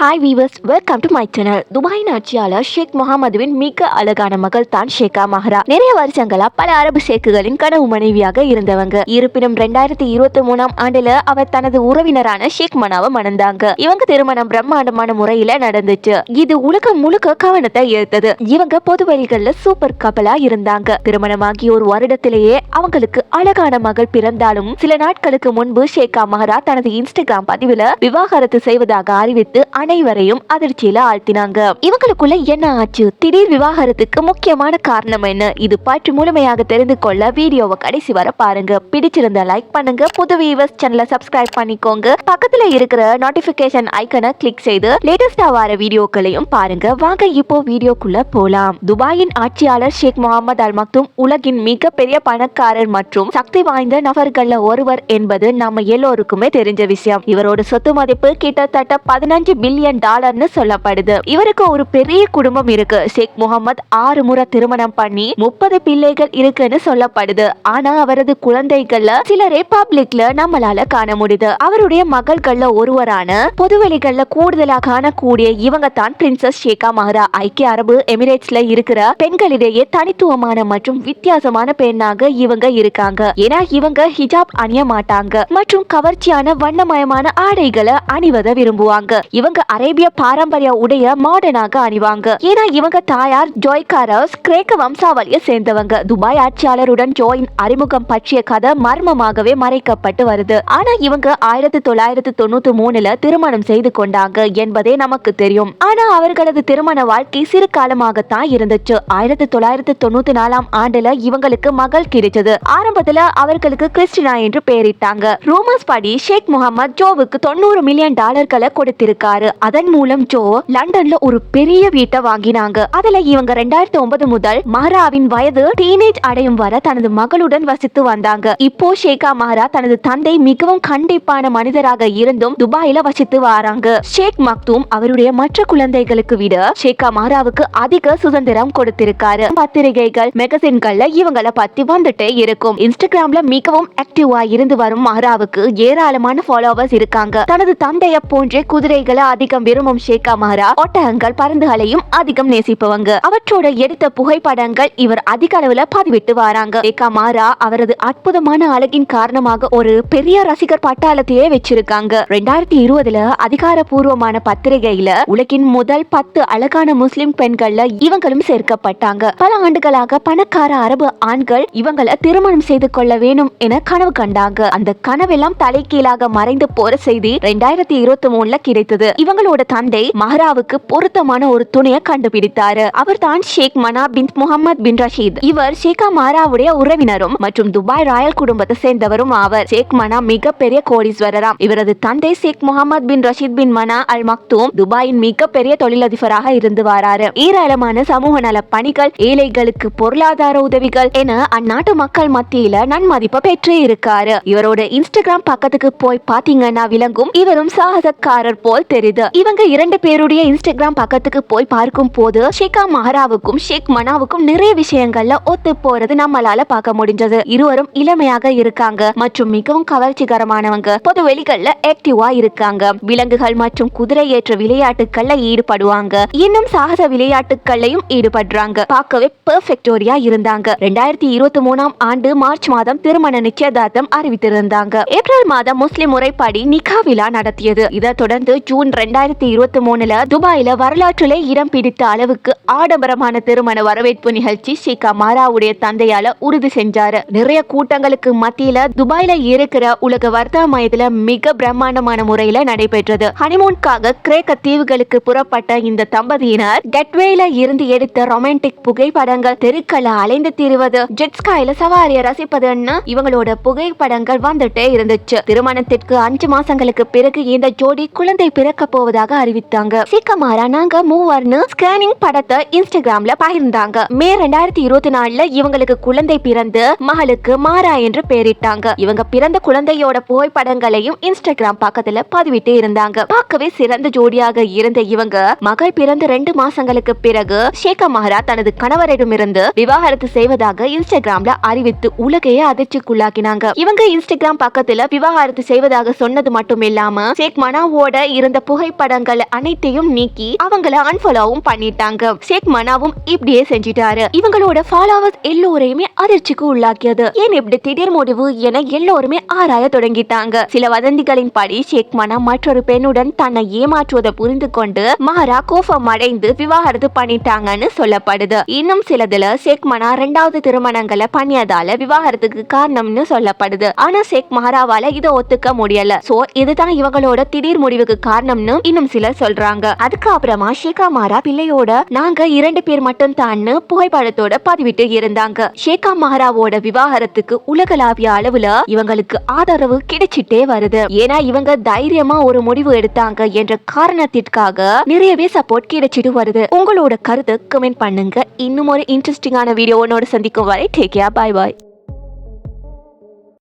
Hi viewers welcome to my channel துபாயின் ஆட்சியாளர் Sheikh முகமதுவின் மிக அழகான மகள் தான் ஷேகா மஹரா. நிறைய வருஷங்களா பல அரபு ஷேக்குகளின் கனவு மனைவியாக இருந்தவங்க. இருப்பினும் ரெண்டாயிரத்தி இருபத்தி மூணாம் ஆண்டுல அவர் தனது உறவினரான ஷேக் மனாவை மணந்தாங்க. இவங்க திருமணம் பிரம்மாண்டமான முறையில நடந்துச்சு. இது உலகம் முழுக்க கவனத்தை ஈர்த்தது. இவங்க பொது வழிகள்ல சூப்பர் கப்பலா இருந்தாங்க. திருமணமாகி ஒரு வருடத்திலேயே அவங்களுக்கு அழகான மகள் பிறந்தாலும் சில நாட்களுக்கு முன்பு ஷேகா மஹரா தனது இன்ஸ்டாகிராம் பதிவுல விவாகரத்து செய்வதாக அறிவித்து அனைவரையும் அதிர்ச்சியில ஆழ்த்தினாங்க. இவங்களுக்குள்ள என்ன ஆச்சு? திடீர் விவாகரத்துக்கு முக்கியமான காரணம் என்ன? இது பற்றி முழுமையாக தெரிந்து கொள்ள வீடியோவை கடைசி வர பாருங்க. பிடிச்சிருந்தா லைக் பண்ணுங்க. புது வீவர்ஸ் சேனலை சப்ஸ்கிரைப் பண்ணிக்கோங்க. பக்கத்துல இருக்கிற நோட்டிபிகேஷன் ஐக்கனை கிளிக் செய்து லேட்டஸ்டா வர வீடியோக்களையும் பாருங்க. வாங்க இப்போ வீடியோக்குள்ள போலாம். துபாயின் ஆட்சியாளர் ஷேக் முகமது அல் மக்தும் உலகின் மிகப்பெரிய பணக்காரர் மற்றும் சக்தி வாய்ந்த நபர்கள்ல ஒருவர் என்பது நம்ம எல்லோருக்குமே தெரிஞ்ச விஷயம். இவரோட சொத்து மதிப்பு கிட்டத்தட்ட பதினஞ்சு பில்லியன் மில்லியன் டாலர்னு சொல்லப்படுது. இவருக்கு ஒரு பெரிய குடும்பம் இருக்கு. ஷேக் முகமது ஆறு முறை திருமணம் பண்ணி முப்பது பிள்ளைகள் இருக்குன்னு சொல்லப்படுது. ஆனா அவரது குழந்தைகள்ல சில பப்ளிக்ல நம்மளால காண முடியுது. அவருடைய மகள்கள்ல ஒருவரான பொதுவெளிகள்ல கூடுதலா காணக்கூடிய இவங்க தான் பிரின்சஸ் ஷேகா மஹரா. ஐக்கிய அரபு எமிரேட்ஸ்ல இருக்கிற பெண்களிடையே தனித்துவமான மற்றும் வித்தியாசமான பெண்ணாக இவங்க இருக்காங்க. ஏன்னா இவங்க ஹிஜாப் அணிய மாட்டாங்க. மற்றும் கவர்ச்சியான வண்ணமயமான ஆடைகளை அணிவதை விரும்புவாங்க. இவங்க அரேபிய பாரம்பரிய உடைய மாடர்னாக அணிவாங்க. ஏன்னா இவங்க தாயார் ஜோய் காரஸ் கிரேக்க வம்சாவளியை சேர்ந்தவங்க. துபாய் ஆட்சியாளருடன் ஜோயின் அறிமுகம் பற்றிய கதை மர்மமாகவே மறைக்கப்பட்டு வருது. ஆனா இவங்க ஆயிரத்தி தொள்ளாயிரத்தி தொண்ணூத்தி மூணுல திருமணம் செய்து கொண்டாங்க என்பதே நமக்கு தெரியும். ஆனா அவர்களது திருமண வாழ்க்கை சிறு காலமாகத்தான் இருந்துச்சு. ஆயிரத்தி தொள்ளாயிரத்தி தொண்ணூத்தி நாலாம் ஆண்டுல இவங்களுக்கு மகள் கிடைச்சது. ஆரம்பத்துல அவர்களுக்கு கிறிஸ்டினா என்று பெயரிட்டாங்க ரூமர்ஸ் படி ஷேக் முகமது ஜோவுக்கு தொண்ணூறு மில்லியன் டாலர்களை கொடுத்திருக்காரு. அதன் மூலம் ஜோ லண்டன்ல ஒரு பெரிய வீட்டை வாங்கினாங்க. அதுல இவங்க ரெண்டாயிரத்தி ஒன்பது முதல் மஹராவின் வயது டீனேஜ் அடையும் வர தனது மகளுடன் வசித்து வந்தாங்க. இப்போ ஷேகா மஹரா தனது தந்தை மிகவும் கண்டிப்பான மனிதராக இருந்தும் துபாயில வசித்து வராங்க. ஷேக் மக்தூம் அவருடைய மற்ற குழந்தைகளுக்கு விட ஷேகா மஹராவுக்கு அதிக சுதந்திரம் கொடுத்திருக்காரு. பத்திரிகைகள் மெகசின்கள்ல இவங்கள பத்தி வந்துட்டே இருக்கும். இன்ஸ்டாகிராம்ல மிகவும் ஆக்டிவா இருந்து வரும் மஹராவுக்கு ஏராளமான ஃபாலோவர்ஸ் இருக்காங்க. தனது தந்தைய போன்றே குதிரைகளை அதிகம் விரும்பும் ஷேகா மஹரா ஒட்டகங்கள் பருந்துகளையும் அதிகம் நேசிப்பவங்க. அவற்றோட எடுத்த புகைப்படங்கள் இவர் அதிக அளவுல பதிவிட்டு வராங்க. ஷேகா மஹரா அவரது அற்புதமான அழகின் காரணமாக ஒரு பெரிய ரசிகர் பட்டாளத்தையே வச்சிருக்காங்க. ரெண்டாயிரத்தி இருபதுல அதிகாரப்பூர்வமான பத்திரிகையில உலகின் முதல் பத்து அழகான முஸ்லிம் பெண்கள்ல இவங்களும் சேர்க்கப்பட்டாங்க. பல ஆண்டுகளாக பணக்கார அரபு ஆண்கள் இவங்களை திருமணம் செய்து கொள்ள வேணும் என கனவு கண்டாங்க. அந்த கனவெல்லாம் தலைகீழாக மறைந்து போற செய்தி ரெண்டாயிரத்தி இருபத்தி மூணுல கிடைத்தது. இவங்களோட தந்தை மஹராவுக்கு பொருத்தமான ஒரு துணையை கண்டுபிடித்தாரு. அவர் தான் ஷேக் மனா பின் முகமது பின் ரஷீத். இவர் ஷேகா மஹராவுடைய உறவினரும் மற்றும் துபாய் ராயல் குடும்பத்தை சேர்ந்தவரும் ஆவர். ஷேக் மனா மிகப்பெரிய கோடீஸ்வரராம். இவரது தந்தை ஷேக் முகமது பின் ரஷீத் பின் மனா அல் மக்தூம் துபாயின் மிகப்பெரிய தொழிலதிபராக இருந்து வராரு. ஏராளமான சமூக நல பணிகள் ஏழைகளுக்கு பொருளாதார உதவிகள் என அந்நாட்டு மக்கள் மத்தியில நன்மதிப்பை பெற்று இருக்காரு. இவரோட இன்ஸ்டாகிராம் பக்கத்துக்கு போய் பாத்தீங்கன்னா விளங்கும். இவரும் சாகசக்காரர் போல் தெரியுது இருந்தது இவங்க இரண்டு பேருடைய இன்ஸ்டாகிராம் பக்கத்துக்கு போய் பார்க்கும் போது ஷேகா மஹராவுக்கும் ஷேக் மனாவுக்கும் நிறைய விஷயங்கள்ல ஒத்து போறது நம்மளால பார்க்க முடிஞ்சது. இருவரும் இளமையாக இருக்காங்க மற்றும் மிகவும் கவர்ச்சிகரமானவங்க. பொது வெளிகள்ல ஆக்டிவா இருக்காங்க. விலங்குகள் மற்றும் குதிரை ஏற்ற விளையாட்டுகள்ல ஈடுபடுவாங்க. இன்னும் சாகச விளையாட்டுகள்லையும் ஈடுபடுறாங்க. பார்க்கவே பெர்ஃபெக்டோரியா இருந்தாங்க. ரெண்டாயிரத்தி இருபத்தி மூணாம் ஆண்டு மார்ச் மாதம் திருமண நிச்சயதார்த்தம் அறிவித்திருந்தாங்க. ஏப்ரல் மாதம் முஸ்லிம் முறைப்படி நிகா விழா நடத்தியது. இதை தொடர்ந்து ஜூன் ரெண்டாயிரத்தி இருபத்தி மூணுல துபாயில வரலாற்றிலே இடம் பிடித்த அளவுக்கு ஆடம்பரமான திருமண வரவேற்பு நிகழ்ச்சி ஷேகா மாராவுடைய தந்தையால உறுதி செஞ்சாரு. நிறைய கூட்டங்களுக்கு மத்தியில துபாயில இருக்கிற உலக வர்த்தக மையத்துல மிக பிரம்மாண்டமான முறையில நடைபெற்றது. ஹனிமூன்காக கிரேக்க தீவுகளுக்கு புறப்பட்ட இந்த தம்பதியினர் கெட்வேல இருந்து எடுத்த ரொமான்டிக் புகைப்படங்கள் தெருக்கள அலைந்து திரிவது ஜெட்ஸ்காயில சவாரியை ரசிப்பதுன்னு இவங்களோட புகைப்படங்கள் வந்துட்டே இருந்துச்சு. திருமணத்திற்கு அஞ்சு மாசங்களுக்கு பிறகு இந்த ஜோடி குழந்தை பிறக்க போவதாக அறிவித்தாங்க. சீக்கிரமாரா நாங்க மூவர்னு ஸ்கேனிங் படத்தை இன்ஸ்டாகிராம்ல பகிர்ந்தாங்க. மே ரெண்டாயிரத்தி இருபத்தி நாலுல இவங்களுக்கு குழந்தை பிறந்து மகளுக்கு மாறா என்று பெயரிட்டாங்க. இவங்க பிறந்த குழந்தையோட புகைப்படங்களையும் இன்ஸ்டாகிராம் பக்கத்துல பதிவிட்டு இருந்தாங்க. பார்க்கவே சிறந்த ஜோடியாக இருந்த இவங்க மகள் பிறந்து ரெண்டு மாசங்களுக்கு பிறகு ஷேகா மஹரா தனது கணவரிடமிருந்து விவாகரத்து செய்வதாக இன்ஸ்டாகிராம்ல அறிவித்து உலகையே அதிர்ச்சிக்குள்ளாக்கினாங்க. இவங்க இன்ஸ்டாகிராம் பக்கத்துல விவாகரத்து செய்வதாக சொன்னது மட்டும் இல்லாம ஷேக் மனாவோட இருந்த புகை புகைப்படங்கள் அனைத்தையும் நீக்கி அவங்கள அன்ஃபாலோவும் பண்ணிட்டாங்க. ஷேக் மனாவும் இப்படியே செஞ்சிட்டாரு. இவங்களோட ஃபாலோவர்ஸ் எல்லோரையுமே அதிர்ச்சிக்கு உள்ளாக்கியது. ஏன் இப்படி திடீர் முடிவு என எல்லோருமே ஆராய தொடங்கிட்டாங்க. சில வதந்திகளின் படி ஷேக் மனா மற்றொரு பெண்ணுடன் தன்னை ஏமாற்றுவதை புரிந்து கொண்டு மஹரா கோபம் அடைந்து விவாகரத்து பண்ணிட்டாங்கன்னு சொல்லப்படுது. இன்னும் சிலதுல ஷேக் மனா ரெண்டாவது திருமணங்களை பண்ணியதால விவாகரத்துக்கு காரணம்னு சொல்லப்படுது. ஆனா ஷேக் மஹராவால இதை ஒத்துக்க முடியல. சோ இதுதான் இவங்களோட திடீர் முடிவுக்கு காரணம்னு இன்னும் சிலர் சொல்றாங்க. அதுக்கப்புறமா ஷேகா மாரா பிள்ளையோட நாங்க இரண்டு பேர் மட்டும் தான்னு புகைப்படத்தோட பதிவிட்டு இருந்தாங்க. ஷேகா மாராவோட விவாகரத்துக்கு உலகளாவிய அளவுல இவங்களுக்கு ஆதரவு கிடைச்சிட்டே வருது. ஏன்னா இவங்க தைரியமா ஒரு முடிவு எடுத்தாங்க என்ற காரணத்திற்காக நிறையவே சப்போர்ட் கிடைச்சிட்டு வருது. உங்களோட கருத்து கமெண்ட் பண்ணுங்க. இன்னும் ஒரு இன்ட்ரெஸ்டிங்கான வீடியோனோட சந்திக்கும் வரை டேக் கேர் பாய் பாய்